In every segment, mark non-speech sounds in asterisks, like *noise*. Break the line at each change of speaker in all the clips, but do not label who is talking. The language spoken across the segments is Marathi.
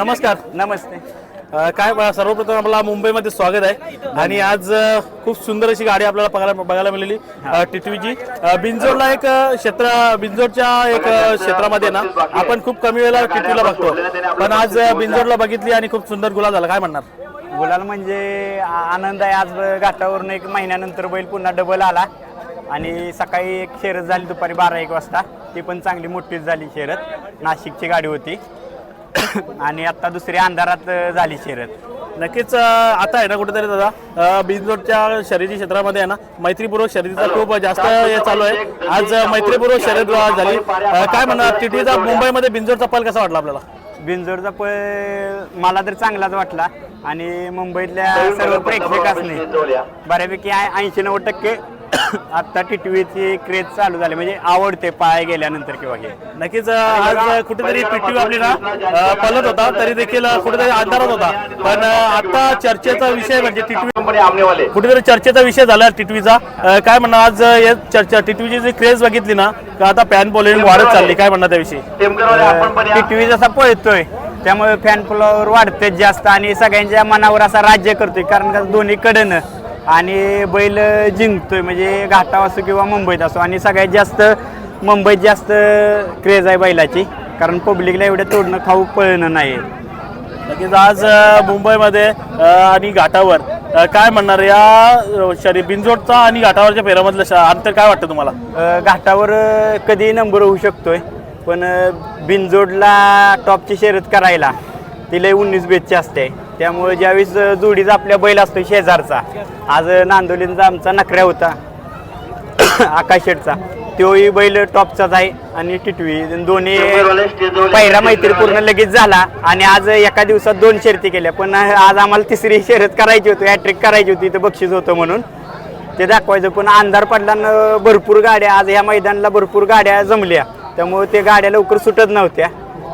नमस्कार.
नमस्ते.
अ, काय बा- सर्वप्रथम आपला मुंबईमध्ये स्वागत आहे. आणि आज अ, खूप सुंदर अशी गाडी आपल्याला बघायला बघायला मिळाली टिटवीची बिंजोरला एक अ, क्षेत्र बिंजोरच्या एक अ, क्षेत्रामध्ये ना आपण खूप कमी वेळेला टिटवीला बघतो. पण आज अ, बिंजोरला बघितली आणि खूप सुंदर गुलाब झाला. काय म्हणणार?
गुलाल म्हणजे आ- आनंद आहे. आज घाटावरून एक महिन्यानंतर बैल पुन्हा डबल आला. आणि सकाळी एक शर्यत झाली दुपारी बारा एक वाजता. ती पण चांगली मोठीच झाली शर्यत. नाशिकची गाडी होती. *coughs* आणि आता दुसरी अंधारात अ, झाली शर्यत.
नक्कीच अ, आता आहे ना कुठेतरी दादा अ, बिंजोरच्या शर्यती क्षेत्रामध्ये आहे ना मैत्रीपूर्वक शर्यतीचा खूप जास्त हे चालू आहे. आज अ, मैत्रीपूर्वक शर्यत झाली. अ, काय म्हणणार टिटवीचा मुंबईमध्ये बिंजोरचा पल कसा वाटला आपल्याला?
बिंजोरचा पळ मला तर चांगलाच वाटला. आणि मुंबईतल्या सर्व प्रेक्षकांनी बऱ्यापैकी ऐंशी नव्वद टक्के आत्ता टिटवीची क्रेज चालू झाली म्हणजे आवडते पाय गेल्यानंतर किंवा हे.
नक्कीच अ, आज कुठेतरी पीटीव्ही आपली ना अ, पलत होता तरी देखील अ, कुठेतरी अंधारात होता. पण अ, आता चर्चेचा विषय म्हणजे टिटवी कुठेतरी चर्चेचा विषय झाला टिटवीचा. अ, काय म्हणणार आज अ, या चर्चा टिटवीची जी क्रेज बघितली ना का आता फॅन फॉलोइंग वाढत चालली काय म्हणणार त्याविषयी?
टिटवी जसा पळतोय त्यामुळे फॅन फॉलोअर वाढतेच जास्त आणि सगळ्यांच्या मनावर असा राज्य करतोय कारण का दोन्ही कडनं आणि बैल जिंकतोय म्हणजे घाटाव असो किंवा मुंबईत असो. आणि सगळ्यात जास्त मुंबईत जास्त क्रेज आहे बैलाची कारण पब्लिकला एवढं तोडणं खाऊ पळणं नाही.
नक्कीच आज मुंबईमध्ये आणि घाटावर. काय म्हणणार या अ, शरी बिंजोडचा आणि घाटावरच्या फेऱ्यामधलं श- अंतर काय वाटतं तुम्हाला?
घाटावर कधी नंबर होऊ शकतोय पण अ, बिनजोडला टॉपची शर्यत करायला तिला उन्नीस बेसची असते. त्यामुळे ज्यावेळेस जोडीचा आपल्या बैल असतो शेजारचा आज नांदोलींचा आमचा नखऱ्या होता *coughs* आकाशेडचा तोही बैल टॉपचाच आहे आणि टिटवी. दोन्ही पहिला मैत्री पूर्ण लगेच झाला आणि आज एका दिवसात दोन शर्ती केल्या. पण आज आम्हाला तिसरी शर्यत करायची होती हॅट्रिक करायची होती इथं बक्षीस होतं म्हणून. ते दाखवायचं पण अंधार पडल्यानं भरपूर गाड्या आज ह्या मैदानाला भरपूर गाड्या जमल्या. त्यामुळे ते गाड्या लवकर सुटत नव्हत्या.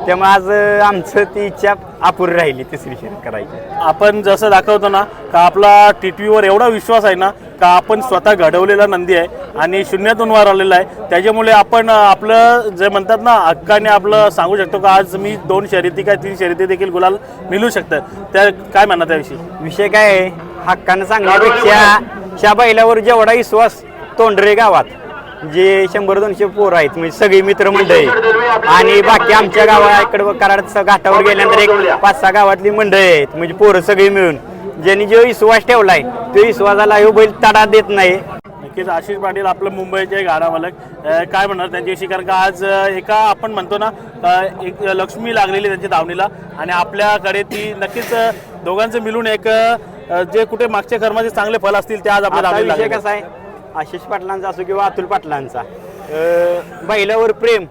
त्यामुळे आज आमचं ती इच्छा अपुरी राहिली तिसरी शर्यत करायची.
आपण जसं दाखवतो ना का आपला टिटवीवर एवढा विश्वास आहे ना का आपण स्वतः घडवलेला नंदी आहे आणि शून्यातून वर आलेला आहे. त्याच्यामुळे आपण आपलं जे म्हणतात ना हक्काने आपलं सांगू शकतो का आज मी दोन शर्यती काय तीन शर्यती देखील गुलाल मिळू शकतं त्या काय म्हणणार त्याविषयी?
विषय काय आहे? हक्कानं सांगण्यापेक्षा ह्या बैलावर जेवढा विश्वास तोंडरे गावात. जे शंभर दोनशे पोरं आहेत म्हणजे सगळी मित्रमंडळी. आणि बाकी आमच्या गावाकडे कराड घाटावर गेल्यानंतर एक पाच सहा गावातली मंडळी आहेत म्हणजे पोरं सगळी मिळून. ज्यांनी जो विश्वास ठेवलाय तो विश्वासाला ह्यो बैल तडा देत नाही.
नक्कीच आशिष पाटील आपलं मुंबईचे गाडा मालक. अं, काय म्हणणार त्यांच्याविषयी? कारण का आज एका आपण म्हणतो ना एक लक्ष्मी लागलेली त्यांच्या दावणीला आणि आपल्याकडे ती नक्कीच दोघांचं मिळून एक जे कुठे मागच्या कर्माचे चांगले फल असतील ते आज आपल्या
आता
दावणीला
विषय
लागलेले
कसा आहे? आशिष पाटलांचा असो किंवा अतुल पाटलांचा. बैलावर प्रेम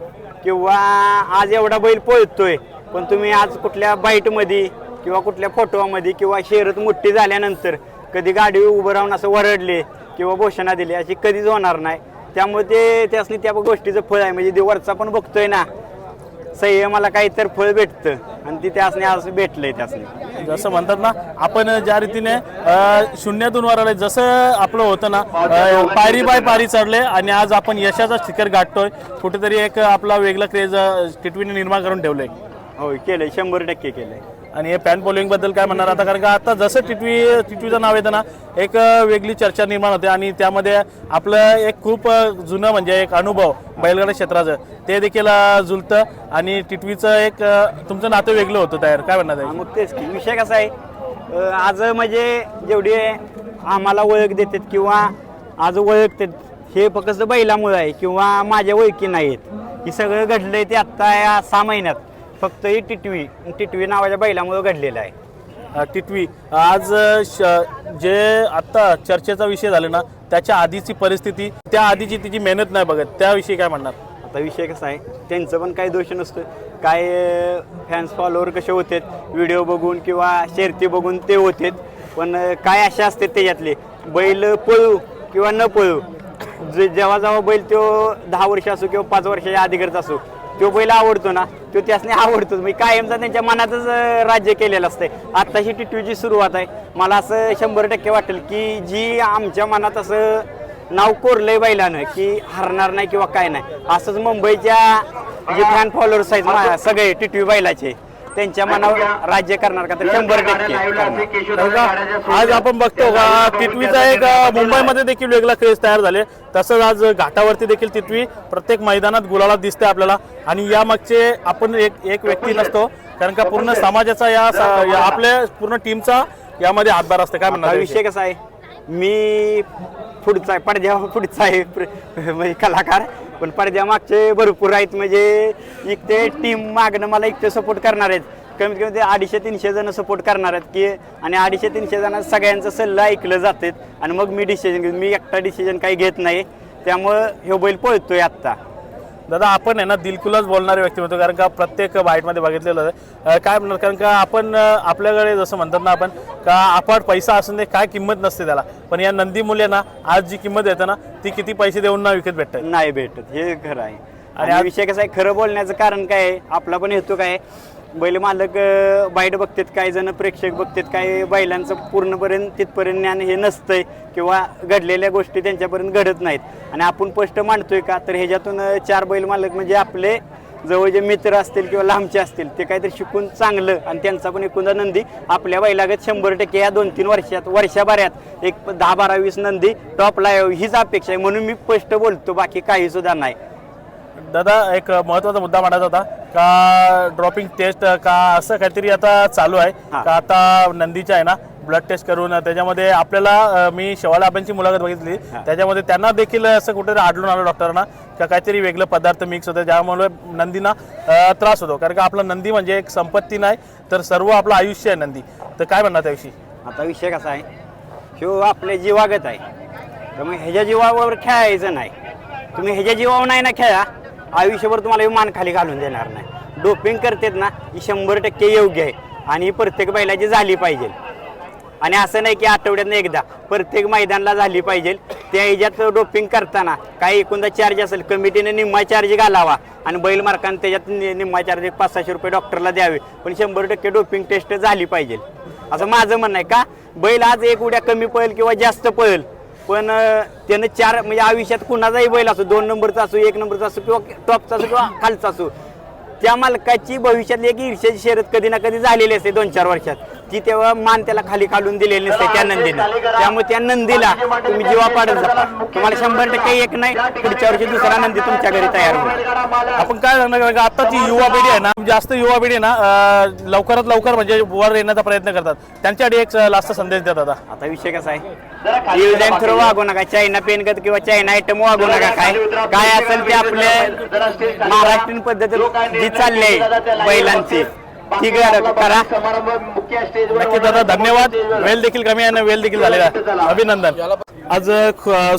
किंवा आज एवढा बैल पळतोय पण तुम्ही आज कुठल्या बाईटमध्ये किंवा कुठल्या फोटोमध्ये किंवा शहरात मोठी झाल्यानंतर कधी गाडी उभं राहून असं वरडले किंवा घोषणा दिली अशी कधीच होणार नाही. त्यामुळे ते त्यासनी त्या गोष्टीचं फळ आहे. म्हणजे देवरचा पण बघतोय ना. संयमाला काही तर फळ भेटतं. आणि ती त्यासनी आज भेटलंय त्यासनी.
जसं म्हणतात ना आपण ज्या रीतीने अं, शून्यातून वर आले जसं आपलं होतं ना अं, पायरी बाय पायरी चढले आणि आज आपण यशाचा शिखर गाठतोय कुठेतरी एक आपला वेगळा क्रेज टिटवीने निर्माण करून ठेवलंय.
होय केलंय शंभर टक्के केलंय.
आणि हे फॅन पोलिंगबद्दल काय म्हणणार? आता कारण का आता जसं टिटवी टिटवीचं नाव येतं ना एक वेगळी चर्चा निर्माण होते आणि त्यामध्ये आपलं एक खूप जुनं म्हणजे एक अनुभव बैलगाडा क्षेत्राचं ते देखील झुलतं आणि टिटवीचं एक तुमचं नातं वेगळं होतं तयार. काय म्हणणार आहे?
मग तेच की विषय कसा आहे? आज म्हणजे जेवढी आम्हाला ओळख देतात किंवा आज ओळखतात हे फक्त बैलामुळे आहे किंवा माझ्या ओळखी नाहीत. हे सगळं घडलंय ते आत्ता या सहा महिन्यात. फक्त ही टिटवी टिटवी नावाच्या बैलामुळे घडलेलं आहे.
अ, टिटवी आज अ, श- जे आता चर्चेचा विषय झाला ना त्याच्या आधीची परिस्थिती त्या आधीची तिची मेहनत नाही बघत त्याविषयी काय म्हणणार?
आता विषय कसा आहे त्यांचं पण काही दोष नसतो काय फॅन्स फॉलोअर कसे होते व्हिडिओ बघून किंवा शर्ती बघून ते होते पण अं, काय असे असते त्याच्यातले? बैल पळू किंवा न पळू? जे जेव्हा जेव्हा बैल तो दहा वर्ष असो किंवा पाच वर्षाच्या अधिकारचा असो तो बैल आवडतो ना तो त्यासने आवडतो मी कायमचा त्यांच्या मनातच राज्य केलेलं असतंय. आत्ताशी टिटवीची सुरुवात आहे. मला असं शंभर टक्के वाटेल की जी आमच्या मनात असं नाव कोरलंय बैलानं की हरणार नाही किंवा काय नाही असंच मुंबईच्या जे फॅन फॉलोअर्स आहेत सगळे टिटवी बैलाचे. त्यांच्या मनावर राज्य करणार का? तर शंभर टक्के करणार.
कारण का आज आपण बघतो का टिटवीचा एक अ, मुंबईमध्ये देखील वेगळा क्रेज तयार झाले. तसंच आज घाटावरती देखील टिटवी प्रत्येक मैदानात गुलाला दिसते आपल्याला. आणि या मागचे आपण एक एक व्यक्ती नसतो कारण का पूर्ण समाजाचा या सा- या आपल्या पूर्ण टीमचा यामध्ये हातभार असते. काय
हा
म्हणणार
विषय कसा आहे? मी पुढचा आहे पडद्या पुढचा आहे प्र- म्हणजे कलाकार. पण पडद्या मागचे भरपूर आहेत म्हणजे एक ते टीम मागणं मला इथे सपोर्ट करणार आहेत. कमीत कमी ते अडीचशे तीनशे जण सपोर्ट करणार आहेत की आणि अडीचशे तीनशे जण सगळ्यांचं सल्ला ऐकलं जातात आणि मग मी डिसिजन मी एकटा डिसिजन काही घेत नाही. त्यामुळं हे बैल पळतोय आत्ता.
दादा आपण आहे ना दिलखुलास बोलणारे व्यक्ती होतो कारण का प्रत्येक बाईटमध्ये बघितलेलं आहे. काय म्हणणार? कारण का आपण आपल्याकडे जसं म्हणतात ना आपण का अपाट पैसा असून दे काय किंमत नसते त्याला. पण या नंदी मुले ना आज जी किंमत येते ना ती किती पैसे देऊन ना विकत भेटतात?
नाही भेटत हे खरं आहे.
आणि आज-
विषय कसा आहे खरं बोलण्याचं कारण काय आहे? आपला पण हेतू काय आहे? बैल मालक बाईट बघतात काही जण प्रेक्षक बघतात काही बैलांचं पूर्णपर्यंत तिथपर्यंत ज्ञान हे नसतंय किंवा घडलेल्या गोष्टी त्यांच्यापर्यंत घडत नाहीत. आणि आपण स्पष्ट मांडतोय का? तर ह्याच्यातून चार बैल मालक म्हणजे आपले जवळ जे मित्र असतील किंवा लांबचे असतील ते काहीतरी शिकून चांगलं आणि त्यांचा पण एकूणदा नंदी आपल्या बैलागत शंभर टक्के या दोन तीन वर्षात वर्षाभऱ्यात एक दहा बारा वीस नंदी टॉपला यावं हीच अपेक्षा आहे. म्हणून मी स्पष्ट बोलतो बाकी काही सुद्धा नाही.
दादा एक महत्त्वाचा मुद्दा मांडायचा होता. का ड्रॉपिंग टेस्ट का असं काहीतरी आता चालू आहे. का आता नंदीच्या आहे ना ब्लड टेस्ट करून त्याच्यामध्ये आपल्याला मी शेवाला आबांची मुलाखत बघितली. त्याच्यामध्ये त्यांना देखील असं कुठेतरी आढळून आलं डॉक्टरांना का काहीतरी वेगळं पदार्थ मिक्स होतं. ज्यामुळे नंदीना त्रास होतो. कारण का आपला नंदी म्हणजे एक संपत्ती नाही तर सर्व आपलं आयुष्य आहे नंदी. तर काय म्हणणार त्याविषयी?
आता विषय कसा आहे? ह्यो आपल्या जीवागत आहे. त्यामुळे ह्याच्या जीवावर खेळायचं नाही. तुम्ही ह्याच्या जीवावर नाही ना खेळा. आयुष्यभर तुम्हाला हे मान खाली घालून देणार नाही. डोपिंग करतेत ना ही शंभर टक्के योग्य आहे. आणि ही प्रत्येक बैलाची झाली पाहिजे. आणि असं नाही की आठवड्यातनं एकदा प्रत्येक मैदानाला झाली पाहिजे. त्या ह्याच्यात डोपिंग करताना काही एकूणदा चार्ज असेल कमिटीने निम्मा चार्ज घालावा. आणि बैल मार्काने त्याच्यात निम्मा चार्ज एक पाच सहाशे रुपये डॉक्टरला द्यावे. पण शंभर टक्के डोपिंग टेस्ट झाली पाहिजे. असं माझं म्हणणं आहे का? बैल आज एक उड्या कमी पळेल किंवा जास्त पळेल? पण त्यानं चार म्हणजे आयुष्यात कुणाचाही बैल असो दोन नंबरचा असो एक नंबरचा असो किंवा टॉपचा असो किंवा खालचा असो त्या मालकाची भविष्यातली एक ईर्ष्याची शर्यत कधी ना कधी झालेली असते दोन चार वर्षात. ती तेव्हा मान त्याला खाली काढून दिलेली नसते त्या नंदीनं. त्यामुळे त्या नंदीला तुम्ही जीवा पाडत जाता तुम्हाला शंभर टक्के एक नाही पुढच्या वर्षी दुसरा नंदी तुमच्या घरी तयार होईल.
आपण काय सांगणार का आताची युवा पिढी आहे ना जास्त युवा पिढी ना लवकरात लवकर म्हणजे वर येण्याचा प्रयत्न करतात. त्यांच्यासाठी एक लास्ट संदेश दादा.
आता विषय कसा आहे? थ्रो वागू नका. चायना पेनगत किंवा चायना आयटम वागू नका. काय? काय असेल ते आपल्या महाराष्ट्रीयन पद्धतीत जी चालली आहे बैलांची. ती गर- करा.
नक्की दादा धन्यवाद. वेळ देखील कमी आहे आणि वेळ देखील झालेला. आहे अभिनंदन. आज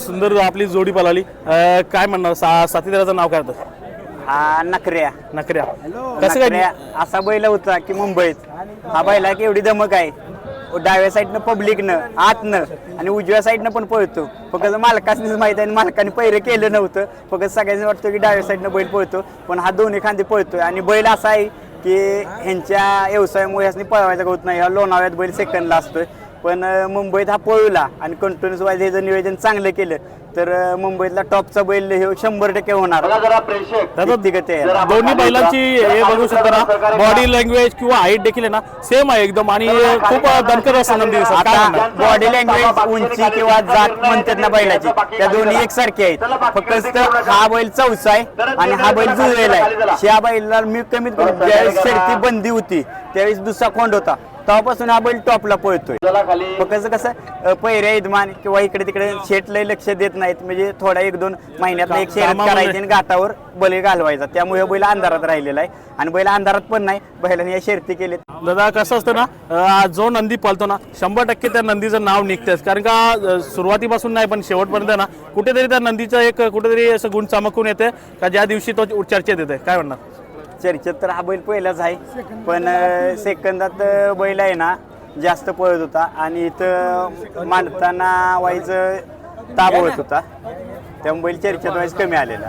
सुंदर आपली जोडी पळाली. अं, काय म्हणणार? सा साथीदाराचं नाव काय होतं?
हा नखऱ्या
नकऱ्या. कसं काय?
नखऱ्या असा बैल होता की मुंबईत. हा बैला की एवढी धमक आहे. डाव्या साईडनं पब्लिकनं आतनं. आणि उजव्या साईडनं पण पळतो. फक्त मालकासनीच माहीत आहे आणि मालकाने पहिलं केलं नव्हतं. फक्त सगळ्यांना वाटतं की डाव्या साईडनं बैल पळतो. पण हा दोन्ही खांदे पळतोय. आणि बैल असा आहे की ह्यांच्या व्यवसायामुळे ह्यासनी पळवायचा होत नाही. ह्या लोणावळ्यात बैल सेकंडला असतोय. पण मुंबईत हा पळवला आणि कंटिन्युअस वाईज हे जर नियोजन चांगलं केलं तर मुंबईतला टॉपचा बैल हे शंभर टक्के होणार.
दादा
आहे.
दोन्ही बैलांची हे बघू शकता ना बॉडी लँग्वेज किंवा हाईट देखील आहे ना सेम आहे एकदम. आणि खूप दणकट असं नंदी दिसत काय
आता
म्हणणार
बॉडी लँग्वेज उंची किंवा जात म्हणतात ना बैलाची. त्या दोन्ही एकसारखे आहेत. फक्त हा बैल चौसा आहे आणि हा बैल जुळलेला आहे. या बैलाला मी कमीत कमी ज्यावेळेस शर्ती बंदी होती. त्यावेळेस दुसरा खोंड होता. तेव्हापासून हा बैल टॉपला पळतोय. फक्त कसं अं, पहिऱ्या यजमान किंवा इकडे तिकडे शेट लय लक्ष देत नाहीत. म्हणजे थोडा एक दोन महिन्यात एक
कामामुळे.
करायची आणि घाटावर बैल घालवायचा. त्यामुळे बैल अंधारात राहिलेला आहे. आणि बैल अंधारात पण नाही बैलाने या शर्ती केलेत.
दादा कसं असतं ना जो नंदी पळतो ना शंभर टक्के त्या नंदीचं नाव निघतेच. कारण का सुरुवातीपासून नाही पण शेवटपर्यंत ना कुठेतरी त्या नंदीचं एक कुठेतरी असं गुण चमकून येते का ज्या दिवशी तो चर्चेत येते काय म्हणणार?
चर्चेत तर हा बैल पहिलाच आहे. पण सेकंदात बैल आहे ना जास्त पळत होता आणि इथं मांडताना व्हायचं ताब होत होता. त्यामुळे बैल चर्चेत व्हायच कमी आलेला.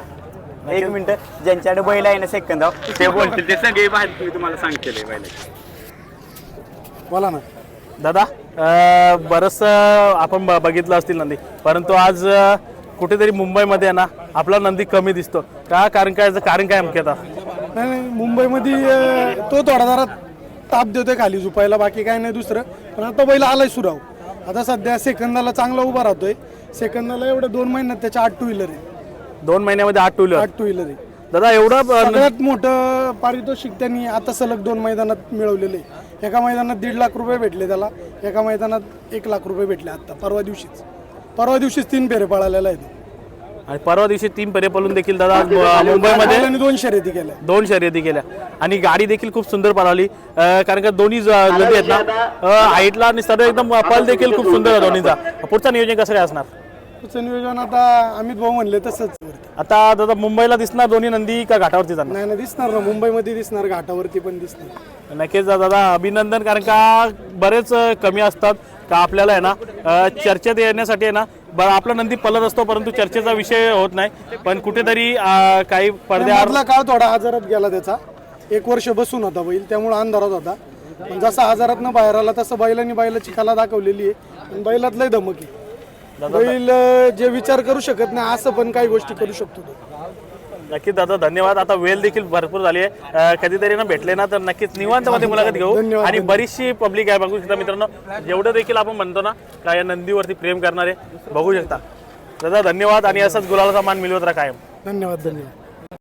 एक मिनिट ज्यांच्याकडे बैल आहे ना सेकंद ते बोलतील. ते सगळे माहिती मी तुम्हाला सांगते बैलाची.
बोला ना.
दादा? अं, बरंचसं आपण ब- बघितलं असतील नंदी. परंतु आज अं, कुठेतरी मुंबईमध्ये आहे ना आपला नंदी कमी दिसतो. का? कारण काय कारण काय मुख्यतः?
नाही नाही मुंबईमध्ये तो थोडा जरा ताप देतोय खाली झुपायला बाकी काय नाही दुसरं. पण आता बैल आलाय सुराव. आता सध्या सेकंदाला चांगला उभा राहतोय. सेकंदाला एवढं दोन महिन्यात त्याच्या आठ टू व्हीलर आहे.
दोन महिन्यामध्ये आठ टू व्हीलर
आठ टू व्हीलर आहे.
दादा एवढं
सगळ्यात मोठं पारितोषिक त्यांनी आता सलग दोन मैदानात मिळवलेले आहे. एका मैदानात दीड लाख रुपये भेटले त्याला एका मैदानात एक लाख रुपये भेटले आता परवा दिवशीच. परवा दिवशीच तीन फेरे पळालेला आहे तो.
आणि परवा दिवशी तीन पेरे पलून देखील दादा अ, मुंबईमध्ये
बैलांनी दोन शर्यती केल्या.
दोन शर्यती केल्या. आणि गाडी देखील खूप सुंदर पळाली. अ, कारण का दोन्ही ज- नदी आहेत ना हाईटला आणि सर्व एकदम पल देखील खूप सुंदर आहे दोन्हीचा. पुढचं नियोजन कसं काय असणार?
पुढचं नियोजन आता अमित भाऊ म्हणले तसंच.
आता दादा मुंबईला दिसणार दोन्ही नंदी का घाटावरती जाणार?
नाही ना दिसणार ना. मुंबईमध्ये दिसणार घाटावरती पण दिसणार.
नक्कीच दादा अभिनंदन कारण का बरेच अ, कमी असतात. का आपल्याला आहे ना अ, चर्चेत येण्यासाठी आहे ना बरं आपला नंदी पलत असतो परंतु चर्चेचा विषय होत नाही. पण कुठेतरी काही
मधला काळ थोडा आजारात गेला त्याचा. एक वर्ष बसून होता बैल त्यामुळे अंधारात होता. पण जसा आजारात बाहेर आला तसं बैलांनी बैलाची कला दाखवलेली आहे. आणि बैलात लय धमक बैल अं, जे विचार करू शकत नाही असं पण काही गोष्टी करू शकतो तो.
नक्कीच दादा धन्यवाद. आता वेळ देखील भरपूर झाली आहे. कधीतरी ना भेटले ना तर नक्कीच निवांत मध्ये मुलाखत घेऊ. आणि बरीचशी पब्लिक आहे बघू शकता मित्रांनो. जेवढं देखील आपण म्हणतो ना का या नंदीवरती प्रेम करणारे बघू शकता. दादा धन्यवाद. आणि असंच गुलालाचा मान मिळवत राहा कायम.
धन्यवाद धन्यवाद.